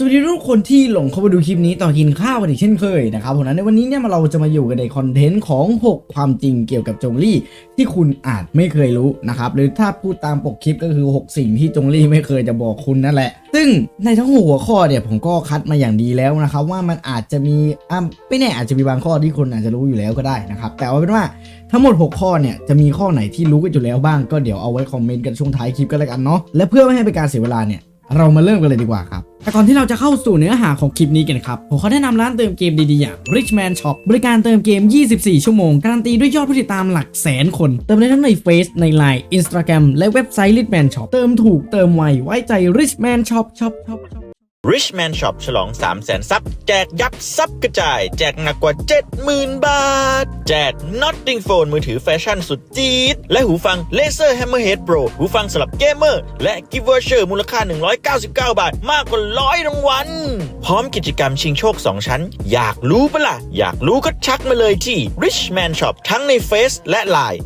สวัสดีทุกคนที่หลงเข้ามาดูคลิปนี้ต่อกินข้าวกันอีกเช่นเคยนะครับผมนั้นในวันนี้เนี่ยเราจะมาอยู่กันในคอนเทนต์ของ 6 ความจริงเกี่ยวกับจงลี่ที่คุณอาจไม่เคยรู้นะครับหรือถ้าพูดตามปกคลิปก็คือ 6 สิ่งที่จงลี่ไม่เคยจะบอกคุณนั่นแหละ ซึ่งในทั้งหัวข้อเนี่ยผมก็คัดมาอย่างดีแล้วนะครับว่ามันอาจจะมีอะไม่แน่อาจจะมีบางข้อที่คุณอาจจะรู้อยู่แล้วก็ได้นะครับแต่ว่าเป็นว่าทั้งหมด 6 ข้อเนี่ยจะมีข้อไหนที่รู้กันอยู่แล้วบ้างก็เดี๋ยวเอาไว้คอมเมนต์กันช่วงท้ายคลิปก็แล้วกันเนาะและเพื่อไม่ให้เป็นการเสียเวลาเนี่ย เรามาเริ่มกันเลยดีกว่าครับ แต่ก่อนที่เราจะเข้าสู่เนื้อหาของคลิปนี้กันครับ ผมขอแนะนำร้านเติมเกมดีๆอย่าง Richman Shop บริการเติมเกม 24 ชั่วโมง การันตีด้วยยอดผู้ติดตามหลักแสนคน เติมได้ทั้งในเฟซใน Line Instagram และเว็บไซต์ Richman Shop เติมถูกเติมไวไว้ใจ Richman Shop Shop Shop Shop Richman Shop ฉลอง 3 0 0แสนซับแจกยับซับกระจาย แจกหนักกว่า 70,000 บาท แจก Notting Phone มือถือแฟชั่นสุดจี๊ด และหูฟัง Laser Hammerhead Pro หูฟังสำหรับเกมเมอร์ และ Gift Voucher มูลค่า 199 บาท มากกว่าร้อยรางวัล พร้อมกิจกรรมชิงโชค 2 ชั้น อยากรู้ปะล่ะ อยากรู้ก็ชักมาเลยที่ Richman Shop ทั้งในเฟซและ Line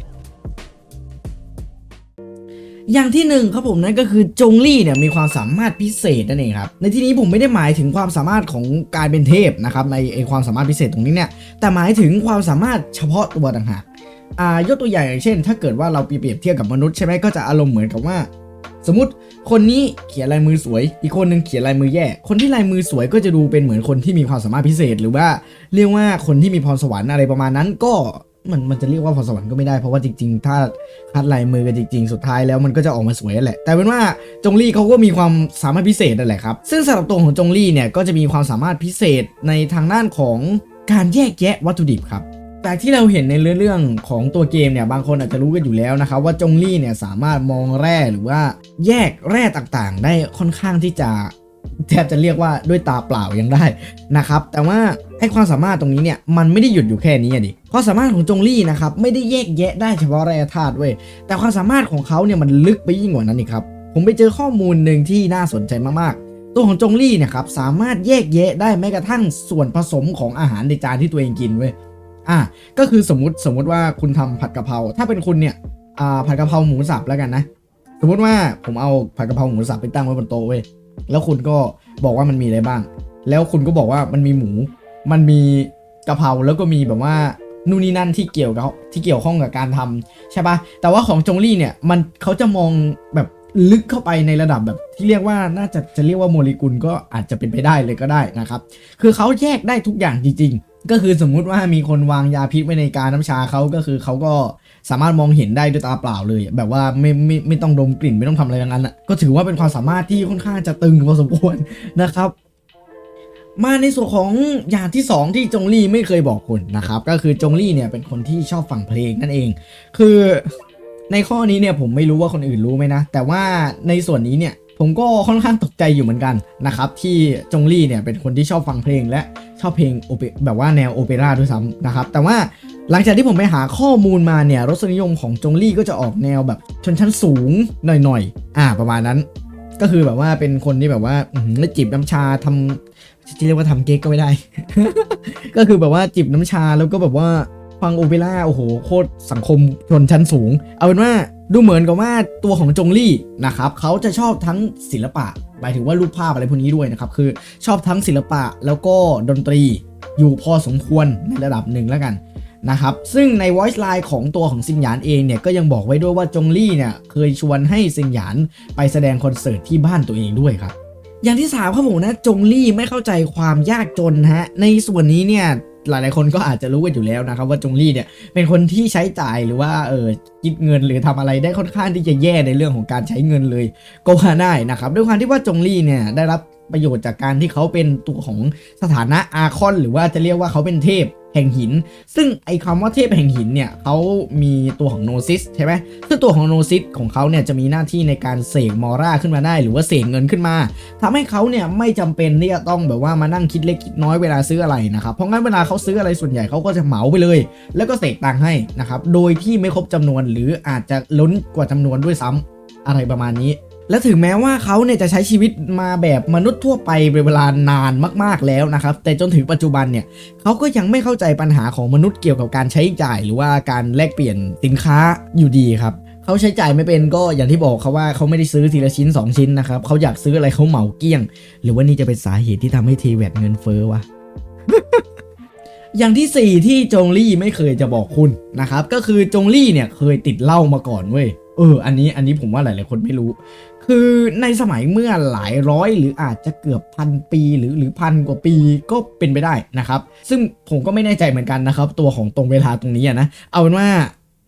อย่างที่หนึ่งครับผมนั่นก็คือจงลี่เนี่ยมีความสามารถพิเศษนั่นเองครับในที่นี้ผมไม่ได้หมายถึงความสามารถของการเป็นเทพนะครับในไอความสามารถพิเศษตรงนี้เนี่ยแต่หมายถึงความสามารถเฉพาะตัวต่างหากอ่ายกตัวอย่างอย่างเช่น ถ้าเกิดว่าเราเปรียบเทียบกับมนุษย์ใช่ไหมก็จะอารมณ์เหมือนกับว่า สมมติคนนี้เขียนลายมือสวย อีกคนหนึ่งเขียนลายมือแย่ คนที่ลายมือสวยก็จะดูเป็นเหมือนคนที่มีความสามารถพิเศษ หรือว่าเรียกว่าคนที่มีพรสวรรค์อะไรประมาณนั้นก็ มันมันจะเรียกว่าพรสวรรค์ก็ไม่ได้เพราะว่าจริง ๆ ถ้าคัดลายมือกันจริง ๆ สุดท้ายแล้วมันก็จะออกมาสวยแหละ แต่เป็นว่าจงลี่เขาก็มีความสามารถพิเศษนั่นแหละครับ ซึ่งสำหรับตัวของจงลี่เนี่ยก็จะมีความสามารถพิเศษในทางด้านของการแยกแยะวัตถุดิบครับจากที่เราเห็นในเรื่องของตัวเกมเนี่ยบางคนอาจจะรู้กันอยู่แล้วนะครับว่าจงลี่เนี่ยสามารถมองแร่หรือว่าแยกแร่ต่างๆ ได้ค่อนข้างที่จะแทบจะเรียกว่าด้วยตาเปล่ายังได้นะครับแต่ว่าไอ้ความสามารถตรงนี้เนี่ยมันไม่ได้หยุดอยู่แค่นี้อะดิ ความสามารถของจงลี่นะครับไม่ได้แยกแยะได้เฉพาะแร่ธาตุเว้ยแต่ความสามารถของเขาเนี่ยมันลึกไปยิ่งกว่านั้นอีกครับผมไปเจอข้อมูลหนึ่งที่น่าสนใจมากๆ ตัวของจงลี่เนี่ยครับสามารถแยกแยะได้แม้กระทั่งส่วนผสมของอาหารในจานที่ตัวเองกินเว้ยอะก็คือสมมติสมมติว่าคุณทำผัดกะเพราถ้าเป็นคุณเนี่ยอ่าผัดกะเพราหมูสับแล้วกันนะ สมมติว่าผมเอาผัดกะเพราหมูสับไปตั้งไว้บนโต๊ะเว้ยแล้วคุณก็บอกว่ามันมีอะไรบ้าง แล้วคุณก็บอกว่ามันมีหมู มันมีกะเพราแล้วก็มีแบบว่า นู่นนี่นั่นที่เกี่ยวกับที่เกี่ยวข้องกับการทำใช่ปะแต่ว่าของจงลี่เนี่ยมันเขาจะมองแบบลึกเข้าไปในระดับแบบที่เรียกว่าน่าจะจะเรียกว่าโมเลกุลก็อาจจะเป็นไปได้เลยก็ได้นะครับ คือเขาแยกได้ทุกอย่างจริง ๆ ก็คือสมมุติว่ามีคนวางยาพิษไว้ในการน้ำชาเขาก็คือเขาก็สามารถมองเห็นได้ด้วยตาเปล่าเลย แบบว่าไม่ไม่ไม่ต้องดมกลิ่นไม่ต้องทำอะไรทั้งนั้นอะก็ถือว่าเป็นความสามารถที่ค่อนข้างจะตึงพอสมควรนะครับ มาในส่วนของอย่างที่ 2 ที่จงลี่ไม่เคยบอกคุณนะครับ ก็คือจงลี่เนี่ยเป็นคนที่ชอบฟังเพลงนั่นเอง คือในข้อนี้เนี่ยผมไม่รู้ว่าคนอื่นรู้ไหมนะ แต่ว่าในส่วนนี้เนี่ยผมก็ค่อนข้างตกใจอยู่เหมือนกันนะครับ ที่จงลี่เนี่ยเป็นคนที่ชอบฟังเพลงและชอบเพลงโอเปแบบว่าแนวโอเปร่าด้วยซ้ำนะครับ แต่ว่าหลังจากที่ผมไปหาข้อมูลมาเนี่ยรสนิยมของจงลี่ก็จะออกแนวแบบชนชั้นสูงหน่อยๆอ่าประมาณนั้น ก็คือแบบว่าเป็นคนที่แบบว่าอื้อหือจิบน้ำชาทำ จะเรียกว่าทำเก๊กก็ไม่ได้ ก็คือแบบว่าจิบน้ำชาแล้วก็แบบว่าฟังโอเปร่าโอ้โหโคตรสังคมชนชั้นสูง เอาเป็นว่าดูเหมือนกับว่าตัวของจงลี่นะครับเขาจะชอบทั้งศิลปะหมายถึงว่ารูปภาพอะไรพวกนี้ด้วยนะครับคือชอบทั้งศิลปะแล้วก็ดนตรีอยู่พอสมควรในระดับหนึ่งแล้วกันนะครับซึ่งใน voice line ของตัวของซิงหยานเองเนี่ยก็ยังบอกไว้ด้วยว่าจงลี่เนี่ยเคยชวนให้ซิงหยานไปแสดงคอนเสิร์ตที่บ้านตัวเองด้วยครับ อย่างที่สามครับผมนะ จงลี่ไม่เข้าใจความยากจนฮะ ในส่วนนี้เนี่ยหลายๆคนก็อาจจะรู้กันอยู่แล้วนะครับว่าจงลี่เนี่ยเป็นคนที่ใช้จ่ายหรือว่าเออคิดเงินหรือทำอะไรได้ค่อนข้างที่จะแย่ในเรื่องของการใช้เงินเลยก็ว่าได้นะครับด้วยความที่ว่าจงลี่เนี่ยได้รับ ประโยชน์จากการที่เขาเป็นตัวของสถานะอาคอน หรือว่าจะเรียกว่าเขาเป็นเทพแห่งหิน ซึ่งไอ้คำว่าเทพแห่งหินเนี่ยเขามีตัวของโนซิสใช่ไหมซึ่งตัวของโนซิสของเขาเนี่ยจะมีหน้าที่ในการเสกมอร่าขึ้นมาได้ หรือว่าเสกเงินขึ้นมาทำให้เขาเนี่ยไม่จำเป็นที่จะต้องแบบว่ามานั่งคิดเล็กคิดน้อยเวลาซื้ออะไรนะครับ เพราะงั้นเวลาเขาซื้ออะไรส่วนใหญ่เขาก็จะเหมาไปเลย แล้วก็เสกตังค์ให้นะครับ โดยที่ไม่ครบจำนวนหรืออาจจะล้นกว่าจำนวนด้วยซ้ำอะไรประมาณนี้ และถึงแม้ว่าเขาเนี่ยจะใช้ชีวิตมาแบบมนุษย์ทั่วไปเป็นเวลานานมาก ๆแล้วนะครับ แต่จนถึงปัจจุบันเนี่ยเขาก็ยังไม่เข้าใจปัญหาของมนุษย์เกี่ยวกับการใช้จ่าย หรือว่าการแลกเปลี่ยนสินค้าอยู่ดีครับเขาใช้จ่ายไม่เป็นก็อย่างที่บอกเขาว่าเขาไม่ได้ซื้อทีละชิ้น 2 ชิ้นนะครับเขาอยากซื้ออะไรเขาเหมาเกลี้ยง หรือว่านี่จะเป็นสาเหตุที่ทำให้ทีแวดเงินเฟ้อวะอย่างที่ 4 ที่จงลี่ไม่เคยจะบอกคุณนะครับ ก็คือจงลี่เนี่ยเคยติดเหล้ามาก่อนเว้ยเอออันนี้อันนี้ผมว่าหลาย ๆ คนไม่รู้ คือในสมัยเมื่อหลายร้อยหรืออาจจะเกือบพันปีหรือหรือพันกว่าปีก็เป็นไปได้นะครับ ซึ่งผมก็ไม่แน่ใจเหมือนกันนะครับ ตัวของตรงเวลาตรงนี้นะเอาเป็นว่า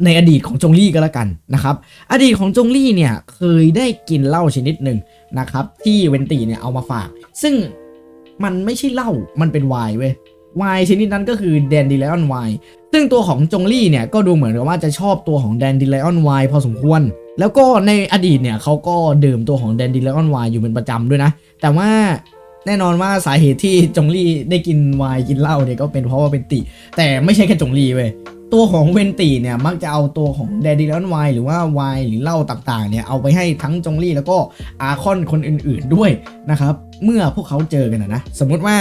ในอดีตของจงลี่ก็แล้วกันนะครับอดีตของจงลี่เนี่ยเคยได้กินเหล้าชนิดหนึ่งนะครับที่เวนตีเนี่ยเอามาฝาก ซึ่งมันไม่ใช่เหล้ามันเป็นไวน์เว้ยไวน์ชนิดนั้นก็คือแดนดิเลออนไวน์ซึ่งตัวของจงลี่เนี่ยก็ดูเหมือนกับว่าจะชอบตัวของแดนดิเลออนไวน์พอสมควร แล้วก็ในอดีตเนี่ยเขาก็ดื่มตัวของแดนดิเลออนไวน์อยู่เป็นประจำด้วยนะ แต่ว่าแน่นอนว่าสาเหตุที่จงลี่ได้กินไวน์กินเหล้าเนี่ยก็เป็นเพราะว่าเป็นติ แต่ไม่ใช่แค่จงลี่เว้ยตัวของเวนตีเนี่ยมักจะเอาตัวของแดดดี้แล้วไวน์หรือว่าไวน์หรือเหล้าต่างๆเนี่ยเอาไปให้ทั้งจงลี่แล้วก็อาคอนคนอื่นๆด้วยนะครับเมื่อพวกเขาเจอกันนะสมมติว่า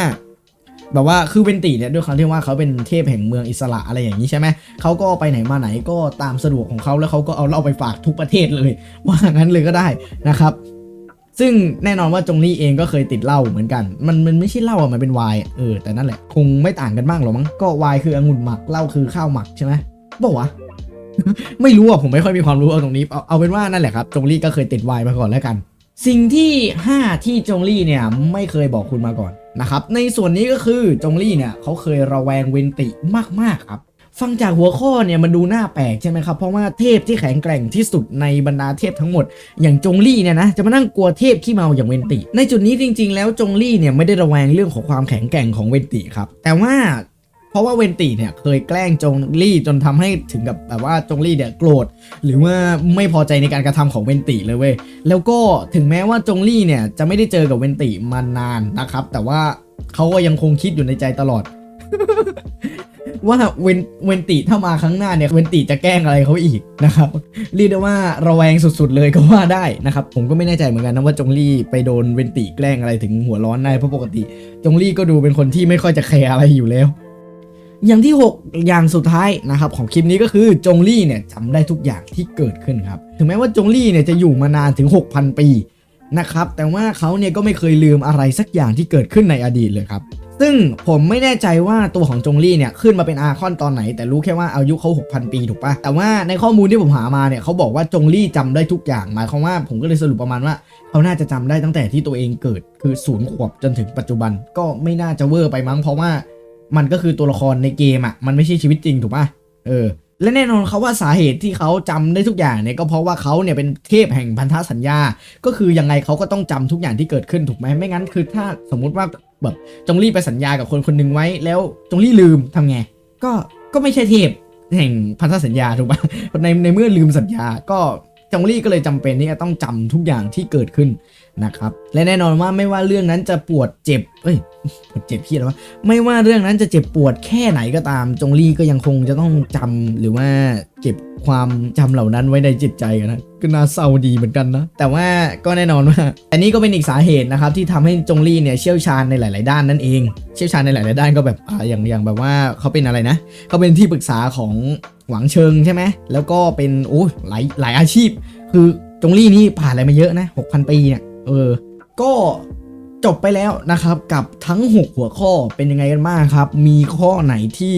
แบบว่าคือเวนตีเนี่ยด้วยความที่ว่าเขาเป็นเทพแห่งเมืองอิสระอะไรอย่างนี้ใช่ไหมเขาก็ไปไหนมาไหนก็ตามสะดวกของเขาแล้วเขาก็เอาเล้าไปฝากทุกประเทศเลย ว่างั้นเลยก็ได้นะครับซึ่งแน่นอนว่าจงลี่เองก็เคยติดเหล้าเหมือนกัน มันมันไม่ใช่เหล้าอะ มันเป็นไวน์เออ แต่นั่นแหละ คงไม่ต่างกันมากหรอกมั้ง ก็ไวน์คือองุ่นหมัก เหล้าคือข้าวหมักใช่ไหมบอกวะ ไม่รู้อะ ผมไม่ค่อยมีความรู้เอาตรงนี้ เอาเอาเป็นว่านั่นแหละครับ จงลี่ก็เคยติดไวน์มาก่อนแล้วกัน สิ่งที่ 5 ที่จงลี่เนี่ยไม่เคยบอกคุณมาก่อน นะครับในส่วนนี้ก็คือจงลี่เนี่ยเขาเคยระแวงเวนติมากๆครับฟังจากหัวข้อเนี่ยมันดูน่าแปลกใช่ไหมครับ เพราะว่าเทพที่แข็งแกร่งที่สุดในบรรดาเทพทั้งหมด อย่างจงลี่เนี่ยนะจะมานั่งกลัวเทพขี้เมาอย่างเวนติ ในจุดนี้จริง ๆ แล้วจงลี่เนี่ยไม่ได้ระแวงเรื่องของความแข็งแกร่งของเวนติครับแต่ว่า เพราะว่าเวนติเนี่ยเคยแกล้งจงลี่จนทำให้ถึงกับแบบว่าจงลี่เนี่ยโกรธหรือว่าไม่พอใจในการกระทำของเวนติเลยเว้ยแล้วก็ถึงแม้ว่าจงลี่เนี่ยจะไม่ได้เจอกับเวนติมานานนะครับ แต่ว่าเขาก็ยังคงคิดอยู่ในใจตลอด ว่าเวนเวนติถ้ามาครั้งหน้าเนี่ยเวนติจะแกล้งอะไรเขาอีกนะครับเรียกได้ว่าระแวงสุดๆเลยก็ว่าได้นะครับ ผมก็ไม่แน่ใจเหมือนกันนะว่าจงลี่ไปโดนเวนติแกล้งอะไรถึงหัวร้อนได้เพราะปกติ จงลี่ก็ดูเป็นคนที่ไม่ค่อยจะแคร์อะไรอยู่แล้ว อย่างที่ 6 อย่างสุดท้ายนะครับของคลิปนี้ก็คือจงลี่เนี่ยจำได้ทุกอย่างที่เกิดขึ้นครับ ถึงแม้ว่าจงลี่เนี่ยจะอยู่มานานถึง 6,000 ปีนะครับ แต่ว่าเขาเนี่ยก็ไม่เคยลืมอะไรสักอย่างที่เกิดขึ้นในอดีตเลยครับ ซึ่งผมไม่แน่ใจว่าตัวของจงลี่เนี่ยขึ้นมาเป็นอาคอนตอนไหน แต่รู้แค่ว่าอายุเขา6,000 ปีถูกปะแต่ว่าในข้อมูลที่ผมหามาเนี่ยเขาบอกว่าจงลี่จำได้ทุกอย่างหมายความว่าผมก็เลยสรุปประมาณว่าเขาน่าจะจำได้ตั้งแต่ที่ตัวเองเกิดคือศูนย์ขวบจนถึงปัจจุบันก็ไม่น่าจะเวอร์ไปมั้งเพราะว่า มันก็คือตัวละครในเกมอะ่ะมันไม่ใช่ชีวิตจริงถูกปะเออและแน่นอนเขาว่าสาเหตุที่เขาจำได้ทุกอย่างเนี่ยก็เพราะว่าเขาเนี่ยเป็นเทพแห่งพันธสัญญา ก็คือยังไงเขาก็ต้องจำทุกอย่างที่เกิดขึ้นถูกไหมไม่งั้นคือถ้าสมมุติว่าแบบจงลี่ไปสัญญากับคนคนหนึ่งไว้ แล้วจงลี่ลืมทำไง ก็ก็ไม่ใช่เทพแห่งพันธสัญญาถูกปะในในเมื่อลืมสัญญาก็ จงลี่ก็เลยจำเป็นที่จะต้องจำทุกอย่างที่เกิดขึ้นนะครับ และแน่นอนว่าไม่ว่าเรื่องนั้นจะปวดเจ็บ เอ้ยปวดเจ็บพี่แล้ววะไม่ว่าเรื่องนั้นจะเจ็บปวดแค่ไหนก็ตาม จงลี่ก็ยังคงจะต้องจำหรือว่าเก็บ ความจำเหล่านั้นไว้ในจิตใจกันนะก็น่าเศร้าดีเหมือนกันนะ แต่ว่าก็แน่นอนว่าอันนี้ก็เป็นอีกสาเหตุนะครับที่ทำให้จงลี่เนี่ยเชี่ยวชาญในหลาย ๆ ด้านนั่นเอง เชี่ยวชาญในหลาย ๆ ด้านก็แบบอ่าอย่างอย่างแบบว่าเขาเป็นอะไรนะเขาเป็นที่ปรึกษาของหวังเชิงใช่ไหมแล้วก็เป็นโอ้หลายหลายอาชีพ คือจงลี่นี่ผ่านอะไรมาเยอะนะ6,000ปีเนี่ยเออ ก็ จบไปแล้วนะครับกับทั้ง 6 หัวข้อเป็นยังไงกันบ้างครับ มีข้อไหนที่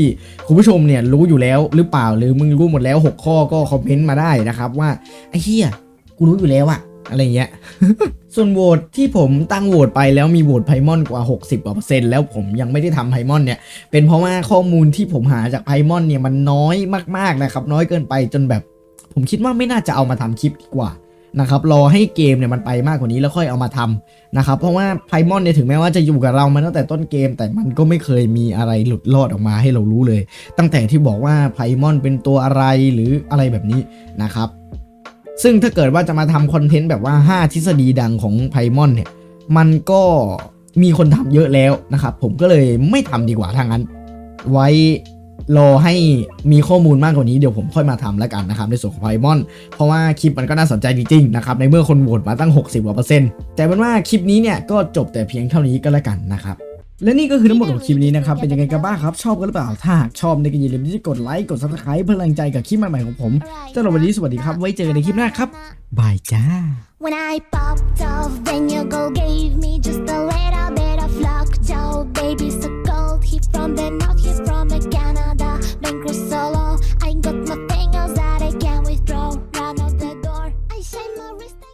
คุณผู้ชมเนี่ยรู้อยู่แล้วหรือเปล่าหรือมึงรู้หมดแล้ว 6 ข้อก็คอมเมนต์มาได้นะครับว่าไอ้เหี้ยกูรู้อยู่แล้วอะอะไรเงี้ย ส่วนโหวตที่ผมตั้งโหวตไปแล้วมีโหวตไพมอนกว่า 60กว่าเปอร์เซ็นต์แล้วผมยังไม่ได้ทำไพมอนเนี่ย เป็นเพราะว่าข้อมูลที่ผมหาจากไพมอนเนี่ยมันน้อยมากๆนะครับ น้อยเกินไปจนแบบ ผมคิดว่าไม่น่าจะเอามาทำคลิปดีกว่า นะครับรอให้เกมเนี่ยมันไปมากกว่านี้แล้วค่อยเอามาทำนะครับเพราะว่าไพมอนเนี่ยถึงแม้ว่าจะอยู่กับเรามาตั้งแต่ต้นเกม แต่มันก็ไม่เคยมีอะไรหลุดรอดออกมาให้เรารู้เลย ตั้งแต่ที่บอกว่าไพมอนเป็นตัวอะไรหรืออะไรแบบนี้นะครับซึ่งถ้าเกิดว่าจะมาทำคอนเทนต์แบบว่า 5 ทฤษฎีดังของไพมอนเนี่ยมันก็มีคนทำเยอะแล้วนะครับผมก็เลยไม่ทำดีกว่าทางนั้น ไว้ รอให้มีข้อมูลมากกว่านี้เดี๋ยวผมค่อยมาทำแล้วกันนะครับในส่วนของไพมอนเพราะว่าคลิปมันก็น่าสนใจจริงๆนะครับในเมื่อคนโหวตมาตั้ง 60กว่าเปอร์เซ็นต์แต่เป็นว่าคลิปนี้เนี่ยก็จบแต่เพียงเท่านี้ก็แล้วกันนะครับและนี่ก็คือทั้งหมดของคลิปนี้นะครับ เป็นยังไงกันบ้างครับ ชอบกันหรือเปล่า ถ้าหากชอบในก็อย่าลืมที่จะกดไลค์ กด subscribe เพื่อแรงใจกับคลิปใหม่ๆของผมสำหรับวันนี้สวัสดีครับ ไว้เจอกันในคลิปหน้าครับ บายจ้า When I popped off, then your girl gave me just a little bit of luck. Joe, baby, so from the north, he's from Canada. Ben Chris solo.